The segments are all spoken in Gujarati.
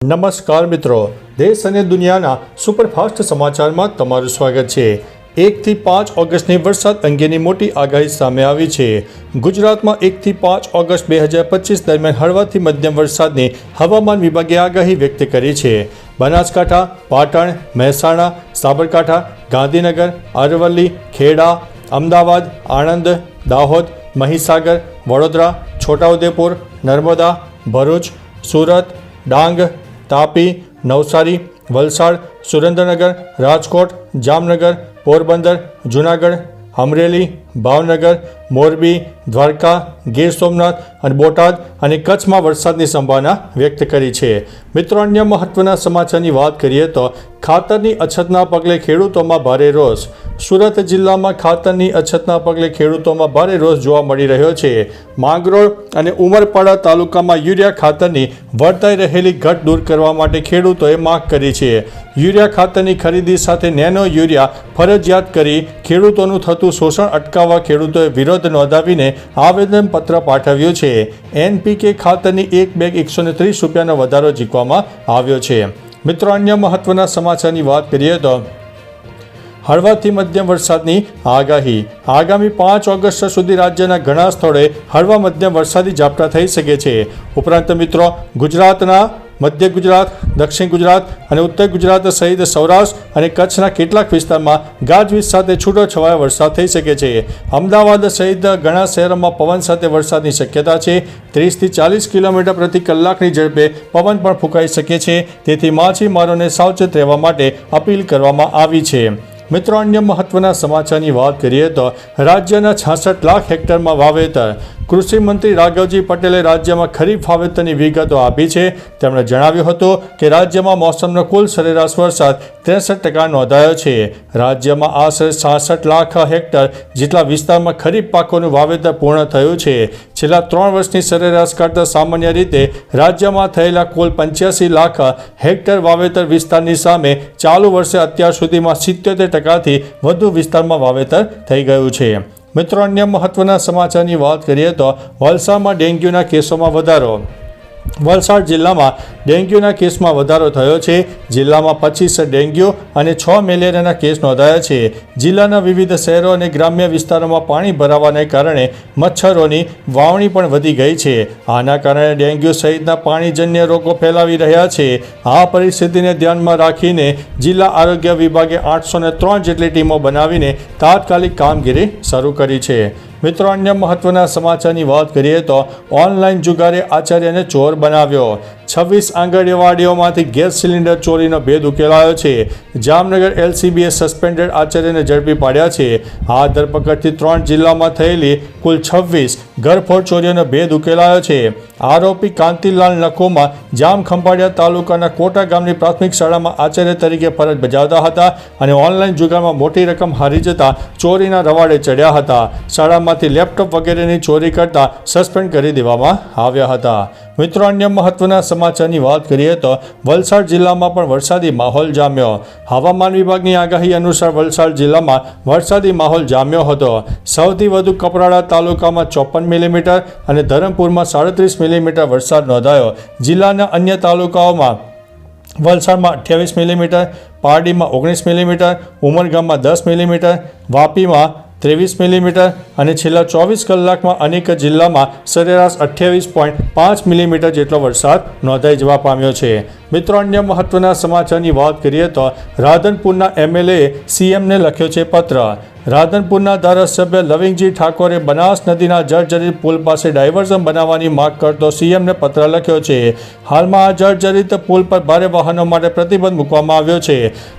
નમસ્કાર મિત્રો, દેશ અને દુનિયાના સુપરફાસ્ટ સમાચારમાં તમારું સ્વાગત છે. એકથી પાંચ ઓગસ્ટની વરસાદ અંગેની મોટી આગાહી સામે આવી છે. ગુજરાતમાં એકથી પાંચ ઓગસ્ટ બે હજાર પચીસ દરમિયાન હળવાથી મધ્યમ વરસાદની હવામાન વિભાગે આગાહી વ્યક્ત કરી છે. બનાસકાંઠા, પાટણ, મહેસાણા, સાબરકાંઠા, ગાંધીનગર, અરવલ્લી, ખેડા, અમદાવાદ, આણંદ, દાહોદ, મહીસાગર, વડોદરા, છોટાઉદેપુર, નર્મદા, ભરૂચ, સુરત, ડાંગ તાપી નવસારી વલસાડ સુરેન્દ્રનગર રાજકોટ જામનગર પોરબંદર જૂનાગઢ અમરેલી ભાવનગર, મોરબી, દ્વારકા, ગીર સોમનાથ અને બોટાદ અને કચ્છમાં વરસાદની સંભાવના વ્યક્ત કરી છે. મિત્રો, અન્ય મહત્વના સમાચારની વાત કરીએ તો ખાતરની અછતના પગલે ખેડૂતોમાં ભારે રોષ. સુરત જિલ્લામાં ખાતરની અછતના પગલે ખેડૂતોમાં ભારે રોષ જોવા મળી રહ્યો છે. માંગરોળ અને ઉમરપાડા તાલુકામાં યુરિયા ખાતરની વર્તાઈ રહેલી ઘટ દૂર કરવા માટે ખેડૂતોએ માંગ કરી છે. યુરિયા ખાતરની ખરીદી સાથે નેનો યુરિયા ફરજિયાત કરી ખેડૂતોનું થતું શોષણ અટકાવવા ખેડૂતોએ વિરોધ નોંધાવીને આવેદનપત્ર પાઠવ્યું છે. એનપીકે ખાતરની એક બેગ એકસો ને ત્રીસ રૂપિયાનો વધારો જીકવામાં આવ્યો છે. મિત્રો, અન્ય મહત્વના સમાચારની વાત કરીએ તો હળવાથી મધ્યમ વરસાદની આગાહી. આગામી પાંચ ઓગસ્ટ સુધી રાજ્યના ઘણા સ્થળે હળવા મધ્યમ વરસાદી ઝાપટા થઈ શકે છે. ઉપરાંત મિત્રો, ગુજરાતના મધ્ય ગુજરાત, દક્ષિણ ગુજરાત અને ઉત્તર ગુજરાત સહિત સૌરાષ્ટ્ર અને કચ્છના કેટલાક વિસ્તારમાં ગાજવીજ સાથે છૂટો છવાયો વરસાદ થઈ શકે છે. અમદાવાદ સહિત ઘણા શહેરોમાં પવન સાથે વરસાદની શક્યતા છે. ત્રીસથી ચાલીસ કિલોમીટર પ્રતિ કલાકની ઝડપે પવન પણ ફૂંકાઈ શકે છે. તેથી માછીમારોને સાવચેત રહેવા માટે અપીલ કરવામાં આવી છે. મિત્રો, અન્ય મહત્વના સમાચારની વાત કરીએ તો રાજ્યના છાસઠ લાખ હેક્ટરમાં વાવેતર કૃષિ મંત્રી રાઘવજી પટેલે રાજ્યમાં ખરીફ વાવેતરની વિગતો આપી છે. તેમણે જણાવ્યું હતું કે રાજ્યમાં મોસમનો કુલ સરેરાશ વરસાદ ત્રેસઠ ટકા નોંધાયો છે. રાજ્યમાં આશરે છાસઠ લાખ હેક્ટર જેટલા વિસ્તારમાં ખરીફ પાકોનું વાવેતર પૂર્ણ થયું છે. છેલ્લા ત્રણ વર્ષની સરેરાશ કરતાં સામાન્ય રીતે રાજ્યમાં થયેલા કુલ પંચ્યાસી લાખ હેક્ટર વાવેતર વિસ્તારની સામે ચાલુ વર્ષે અત્યાર સુધીમાં સિત્યોતેર ટકાથી વધુ વિસ્તારમાં વાવેતર થઈ ગયું છે. મિત્રો અન્ય મહત્વના સમાચારની વાત કરીએ તો વલસાડમાં ડેન્ગ્યુના કેસોમાં વધારો. વલસાડ જિલ્લામાં ડેન્ગ્યુના કેસમાં વધારો થયો છે. જિલ્લામાં પચીસ ડેન્ગ્યુ અને છ મેલેરિયાના કેસ નોંધાયા છે. જિલ્લાના વિવિધ શહેરો અને ગ્રામ્ય વિસ્તારોમાં પાણી ભરાવાને કારણે મચ્છરોની વાવણી પણ વધી ગઈ છે. આના કારણે ડેન્ગ્યુ સહિતના પાણીજન્ય રોગો ફેલાવી રહ્યા છે. આ પરિસ્થિતિને ધ્યાનમાં રાખીને જિલ્લા આરોગ્ય વિભાગે આઠસો ત્રણ જેટલી ટીમો બનાવીને તાત્કાલિક કામગીરી શરૂ કરી છે. મિત્રો અન્ય મહત્વના સમાચારની વાત કરીએ તો ઓનલાઈન જુગારે આચાર્યને ચોર બનાવ્યો. છવ્વીસ આંગણવાડીઓમાંથી ગેસ સિલિન્ડર ચોરીનો ભેદ ઉકેલાયો છે. જામનગર એલસીબીએ સસ્પેન્ડેડ આચાર્યને ઝડપી પાડ્યા છે. આ ધરપકડથી ત્રણ જિલ્લામાં થયેલી કુલ છવ્વીસ ઘરફોડ ચોરીઓનો ભેદ ઉકેલાયો છે. આરોપી કાંતિલાલ નખોમાં જામ ખંભાળિયા તાલુકાના કોટા ગામની પ્રાથમિક શાળામાં આચાર્ય તરીકે ફરજ બજાવતા હતા અને ઓનલાઈન જુગારમાં મોટી રકમ હારી જતા ચોરીના રવાડે ચડ્યા હતા. શાળામાંથી લેપટોપ વગેરેની ચોરી કરતા સસ્પેન્ડ કરી દેવામાં આવ્યા હતા. મિત્રો, અન્ય મહત્વના સમાચારની વાત કરીએ તો વલસાડ જિલ્લામાં પણ વરસાદી માહોલ જામ્યો. હવામાન વિભાગની આગાહી અનુસાર વલસાડ જિલ્લામાં વરસાદી માહોલ જામ્યો હતો. સૌથી વધુ કપરાડા તાલુકામાં ચોપન મિલીમીટર અને ધરમપુરમાં સાડત્રીસ મિલીમીટર વરસાદ નોંધાયો. જિલ્લાના અન્ય તાલુકાઓમાં વલસાડમાં અઠ્યાવીસ મિલીમીટર, પારડીમાં ઓગણીસ મિલીમીટર, ઉમરગામમાં દસ મિલીમીટર, વાપીમાં ત્રેવીસ મિલીમીટર અને છેલ્લા ચોવીસ કલાકમાં અનેક જિલ્લામાં સરેરાશ અઠ્યાવીસ પોઈન્ટ પાંચ મિલીમીટર જેટલો વરસાદ નોંધાઈ જવા પામ્યો છે. મિત્રો, અન્ય મહત્વના સમાચારની વાત કરીએ તો રાધનપુરના એમએલએ સીએમને લખ્યો છે પત્ર. રાધનપુરના ધારાસભ્ય લવિંગજી ઠાકોરે બનાસ નદીના જર્જરિત પુલ પાસે ડાયવર્ઝન બનાવવાની માંગ કરતો સીએમને પત્ર લખ્યો છે. હાલમાં આ જર્જરિત પુલ પર ભારે વાહનો માટે પ્રતિબંધ મૂકવામાં આવ્યો છે.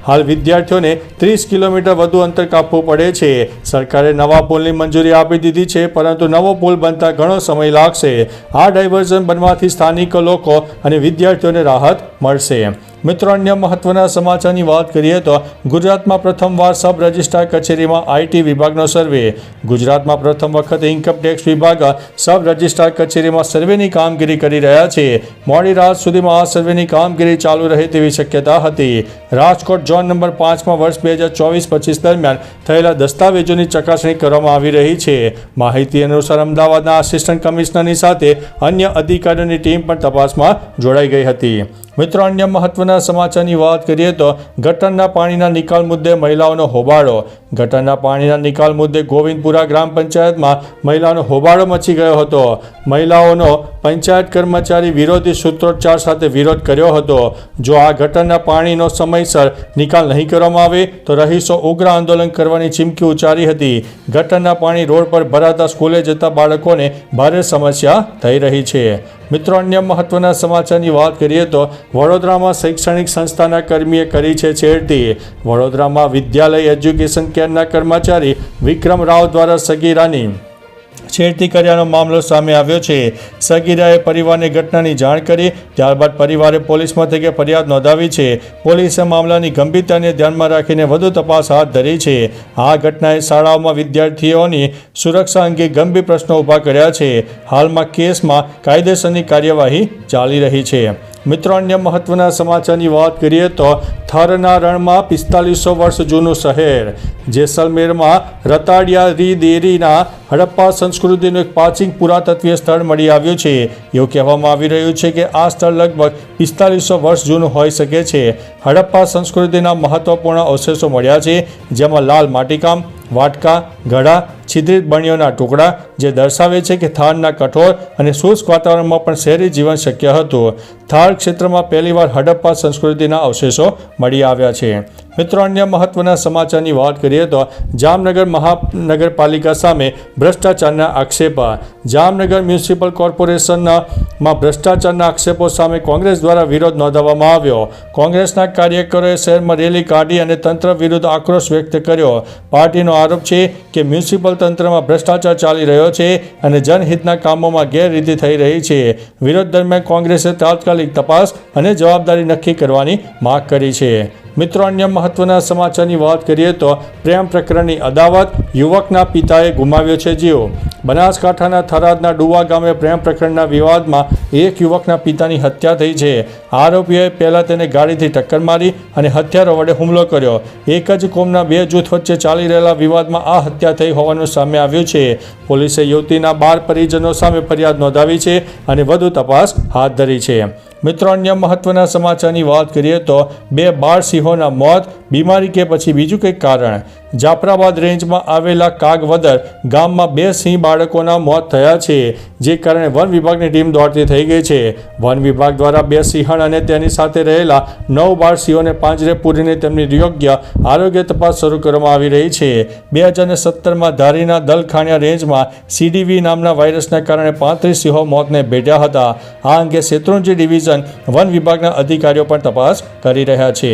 હાલ વિદ્યાર્થીઓને ત્રીસ કિલોમીટર વધુ અંતર કાપવું પડે છે. સરકારે નવા પુલની મંજૂરી આપી દીધી છે, પરંતુ નવો પુલ બનતા ઘણો સમય લાગશે. આ ડાયવર્ઝન બનવાથી સ્થાનિક લોકો અને વિદ્યાર્થીઓને રાહત મળશે. મિત્રો, અન્ય મહત્વના સમાચારની વાત કરીએ તો ગુજરાતમાં પ્રથમવાર સબ રજિસ્ટ્રાર કચેરીમાં આઈટી વિભાગનો સર્વે. ગુજરાતમાં પ્રથમ વખત ઇન્કમટેક્સ વિભાગ સબ રજિસ્ટ્રાર કચેરીમાં સર્વેની કામગીરી કરી રહ્યા છે. મોડી રાત સુધીમાં આ સર્વેની કામગીરી ચાલુ રહે તેવી શક્યતા હતી. રાજકોટ ઝોન નંબર પાંચમાં વર્ષ બે હજાર ચોવીસ પચીસ દરમિયાન થયેલા દસ્તાવેજોની ચકાસણી કરવામાં આવી રહી છે. માહિતી અનુસાર અમદાવાદના આસિસ્ટન્ટ કમિશનરની સાથે અન્ય અધિકારીઓની ટીમ પણ તપાસમાં જોડાઈ ગઈ હતી. મિત્રો, અન્ય મહત્વના સમાચારની વાત કરીએ તો ગટરના પાણીના નિકાલ મુદ્દે મહિલાઓનો હોબાળો. ગટરના પાણીના નિકાલ મુદ્દે ગોવિંદપુરા ગ્રામ પંચાયતમાં મહિલાઓનો હોબાળો મચી ગયો હતો. મહિલાઓનો પંચાયત કર્મચારી વિરોધી સૂત્રોચ્ચાર સાથે વિરોધ કર્યો હતો. જો આ ગટરના પાણીનો સમયસર નિકાલ નહીં કરવામાં આવે, તો રહીશો ઉગ્ર આંદોલન કરવાની ચીમકી ઉચ્ચારી હતી. ગટરના પાણી રોડ પર ભરાતા સ્કૂલે જતા બાળકોને ભારે સમસ્યા થઈ રહી છે. મિત્રો, અન્ય મહત્વના સમાચારની વાત કરીએ તો વડોદરામાં શૈક્ષણિક સંસ્થાના કર્મીએ કરી છે છેડતી. વડોદરામાં વિદ્યાલય, એજ્યુકેશન કેરના કર્મચારી વિક્રમ રાવ દ્વારા સગીરાની. છેડતી કર્યાનો મામલો સામે આવ્યો છે. સગીરાએ પરિવારને ઘટનાની જાણ કરી, ત્યારબાદ પરિવારે પોલીસ મથકે ફરિયાદ નોંધાવી છે. પોલીસે મામલાની ગંભીરતાને ધ્યાનમાં રાખીને વધુ તપાસ હાથ ધરી છે. આ ઘટનાએ શાળાઓમાં વિદ્યાર્થીઓની સુરક્ષા અંગે ગંભીર પ્રશ્નો ઊભા કર્યા છે. હાલમાં કેસમાં કાયદેસરની કાર્યવાહી ચાલી રહી છે. મિત્રો, અન્ય મહત્વના સમાચારની વાત કરીએ તો થરના રણમાં પિસ્તાલીસો વર્ષ જૂનું શહેર. જેસલમેરમાં રતાડિયા રી દેરીના હડપ્પા સંસ્કૃતિનું એક પ્રાચીન પુરાતત્વીય સ્થળ મળી આવ્યું છે. એવું કહેવામાં આવી રહ્યું છે કે આ સ્થળ લગભગ પિસ્તાલીસો વર્ષ જૂનું હોઈ શકે છે. હડપ્પા સંસ્કૃતિના મહત્વપૂર્ણ અવશેષો મળ્યા છે, જેમાં લાલ માટીકામ, વાટકા, ઘડા, છિદ્રિત બણીઓના ટુકડા, જે દર્શાવે છે કે થાળના કઠોર અને શુષ્ક વાતાવરણમાં પણ શહેરી જીવન શક્ય હતું. થાળ ક્ષેત્રમાં પહેલીવાર હડપ્પા સંસ્કૃતિના અવશેષો મળી આવ્યા છે. મિત્રો, અન્ય મહત્વના સમાચારની વાત કરીએ તો જામનગર મહાનગરપાલિકા સામે ભ્રષ્ટાચારના આક્ષેપ. જામનગર મ્યુનિસિપલ કોર્પોરેશનના ભ્રષ્ટાચારના આક્ષેપો સામે કોંગ્રેસ દ્વારા વિરોધ નોંધાવવામાં આવ્યો. કોંગ્રેસના કાર્યકરોએ શહેરમાં રેલી કાઢી અને તંત્ર વિરુદ્ધ આક્રોશ વ્યક્ત કર્યો. પાર્ટીનો આરોપ છે કે મ્યુનિસિપલ તંત્રમાં ભ્રષ્ટાચાર ચાલી રહ્યો છે અને જનહિતના કામોમાં ગેરરીતિ થઈ રહી છે. વિરોધ દરમિયાન કોંગ્રેસે તાત્કાલિક તપાસ અને જવાબદારી નક્કી કરવાની માગ કરી છે. મિત્રો, અન્ય મહત્વના સમાચારની વાત કરીએ તો પ્રેમ પ્રકરણની અદાવત યુવકના પિતાએ ગુમાવ્યો છે જીવ. બનાસકાંઠાના થરાદના ડુવા ગામે પ્રેમ પ્રકરણના વિવાદમાં એક યુવકના પિતાની હત્યા થઈ છે. આરોપીઓએ પહેલાં તેને ગાડીથી ટક્કર મારી અને હથિયારો વડે હુમલો કર્યો. એક જ કોમના બે જૂથ વચ્ચે ચાલી રહેલા વિવાદમાં આ હત્યા થઈ હોવાનું સામે આવ્યું છે. પોલીસે યુવતીના બાર પરિજનો સામે ફરિયાદ નોંધાવી છે અને વધુ તપાસ હાથ ધરી છે. મિત્રો, અન્ય મહત્વના સમાચારની વાત કરીએ તો બે બાળ સિંહોના મોત, બીમારી કે પછી બીજું કંઈક કારણ. જાફરાબાદ રેન્જમાં આવેલા કાગવદર ગામમાં બે સિંહ બાળકોના મોત થયા છે, જે કારણે વન વિભાગની ટીમ દોડતી થઈ ગઈ છે. વન વિભાગ દ્વારા બે સિંહણ અને તેની સાથે રહેલા નવ બાળ સિંહોને પાંજરે પૂરીને તેમની યોગ્ય આરોગ્ય તપાસ શરૂ કરવામાં આવી રહી છે. બે હજાર સત્તરમાં ધારીના દલખાણિયા રેન્જમાં સીડીવી નામના વાયરસના કારણે પાંત્રીસ સિંહો મોતને ભેટ્યા હતા. આ અંગે શેત્રુંજી ડિવિઝન વન વિભાગના અધિકારીઓ પણ તપાસ કરી રહ્યા છે.